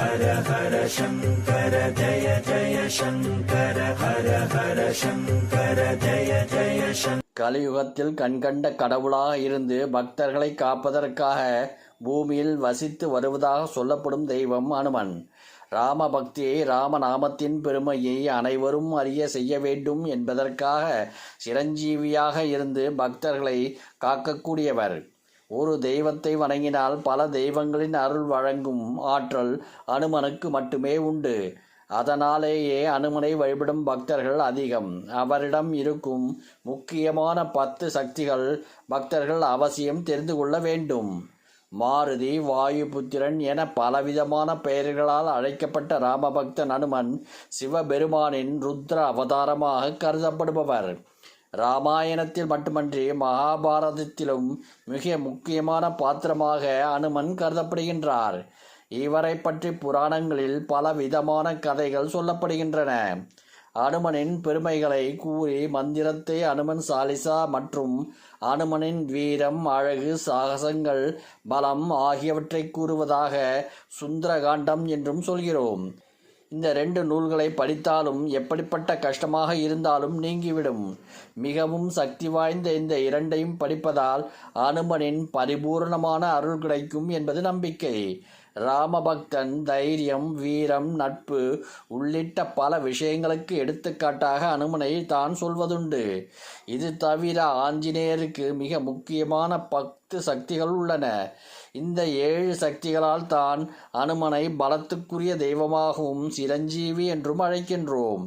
ஹர ஹர சங்கர ஜய ஜய சங்கர ஹர ஹர சங்கர ஜய ஜய சங்கர. கலியுகத்தில் கண்கண்ட கடவுளாக இருந்து பக்தர்களை காப்பதற்காக பூமியில் வசித்து வருவதாக சொல்லப்படும் தெய்வம் அனுமன். ராம பக்தியை ராமநாமத்தின் பெருமையை அனைவரும் அறிய செய்ய வேண்டும் என்பதற்காக சிரஞ்சீவியாக இருந்து பக்தர்களை காக்கக்கூடியவர். ஒரு தெய்வத்தை வணங்கினால் பல தெய்வங்களின் அருள் வழங்கும் ஆற்றல் அனுமனுக்கு மட்டுமே உண்டு. அதனாலேயே அனுமனை வழிபடும் பக்தர்கள் அதிகம். அவரிடம் இருக்கும் முக்கியமான பத்து சக்திகள் பக்தர்கள் அவசியம் தெரிந்து கொள்ள வேண்டும். மாருதி வாயுபுத்திரன் என பலவிதமான பெயர்களால் அழைக்கப்பட்ட ராமபக்தன் அனுமன் சிவபெருமானின் ருத்ர அவதாரமாக கருதப்படுபவர். ராமாயணத்தில் மட்டுமன்றி மகாபாரதத்திலும் மிக முக்கியமான பாத்திரமாக அனுமன் கருதப்படுகின்றார். இவரை பற்றி புராணங்களில் பல விதமான கதைகள் சொல்லப்படுகின்றன. அனுமனின் பெருமைகளை கூறி மந்திரத்தை அனுமன் சாலிசா மற்றும் அனுமனின் வீரம் அழகு சாகசங்கள் பலம் ஆகியவற்றை கூறுவதாக சுந்தரகாண்டம் என்றும் சொல்கிறோம். இந்த ரெண்டு நூல்களை படித்தாலும் எப்படிப்பட்ட கஷ்டமாக இருந்தாலும் நீங்கிவிடும். மிகவும் சக்தி வாய்ந்த இந்த இரண்டையும் படிப்பதால் அனுமனின் பரிபூர்ணமான அருள் கிடைக்கும் என்பது நம்பிக்கை. ராமபக்தன் தைரியம் வீரம் நட்பு உள்ளிட்ட பல விஷயங்களுக்கு எடுத்துக்காட்டாக அனுமனை தான் சொல்வதுண்டு. இது தவிர ஆஞ்சநேயருக்கு மிக முக்கியமான பத்து சக்திகள் உள்ளன. இந்த ஏழு சக்திகளால் தான் அனுமனை பலத்துக்குரிய தெய்வமாகவும் சிரஞ்சீவி என்றும் அழைக்கின்றோம்.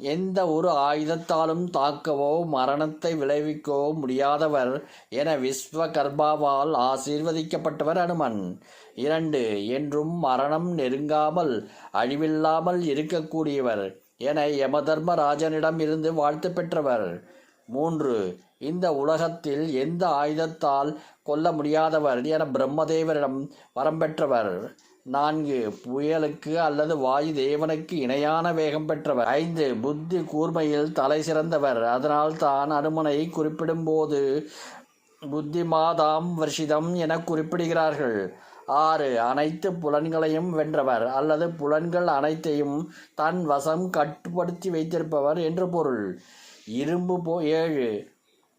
எந்த ஒரு ஆயுதத்தாலும் தாக்கவோ மரணத்தை விளைவிக்கவோ முடியாதவர் என விஸ்வகர்பாவால் ஆசீர்வதிக்கப்பட்டவர் அனுமன். இரண்டு என்றும் மரணம் நெருங்காமல் அழிவில்லாமல் இருக்கக்கூடியவர் என யமதர்மராஜனிடம் இருந்து வாழ்த்து பெற்றவர். மூன்று இந்த உலகத்தில் எந்த ஆயுதத்தால் கொல்ல முடியாதவர்? என பிரம்மதேவரிடம் வரம் பெற்றவர். நான்கு புயலுக்கு அல்லது வாயு தேவனுக்கு இணையான வேகம் பெற்றவர். ஐந்து புத்தி கூர்மையில் தலை சிறந்தவர். அதனால் தான் அனுமனை குறிப்பிடும்போது புத்திமாதாம் வர்ஷிதம் என குறிப்பிடுகிறார்கள். ஆறு அனைத்து புலன்களையும் வென்றவர். அல்லது புலன்கள் அனைத்தையும் தன் வசம் கட்டுப்படுத்தி வைத்திருப்பவர் என்று பொருள். இரும்பு போ ஏழு.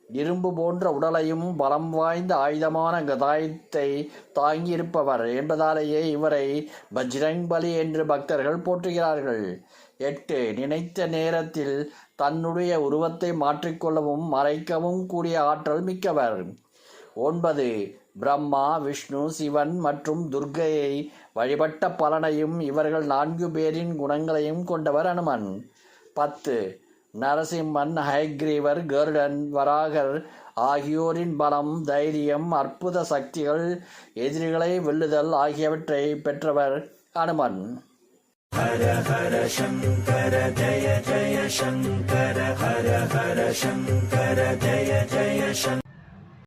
இரும்பு போன்ற உடலையும் பலம் வாய்ந்த ஆயுதமான கதாயத்தை தாங்கியிருப்பவர் என்பதாலேயே இவரை பஜ்ரங் பலி என்று பக்தர்கள் போற்றுகிறார்கள். எட்டு நினைத்த நேரத்தில் தன்னுடைய உருவத்தை மாற்றிக்கொள்ளவும் மறைக்கவும் கூடிய ஆற்றல் மிக்கவர். ஒன்பது பிரம்மா விஷ்ணு சிவன் மற்றும் துர்க்கையை வழிபட்ட பலனையும் இவர்கள் நான்கு பேரின் குணங்களையும் கொண்டவர் அனுமன். பத்து நரசிம்மன் ஹைக்ரீவர் கருடன் வராகர் ஆகியோரின் பலம் தைரியம் அற்புத சக்திகள் எதிரிகளை வெல்லுதல் ஆகியவற்றை பெற்றவர் அனுமன். ஹர ஹர சங்கர ஜய ஜய சங்கர ஹர ஹர சங்கர ஜய ஜய சங்கர.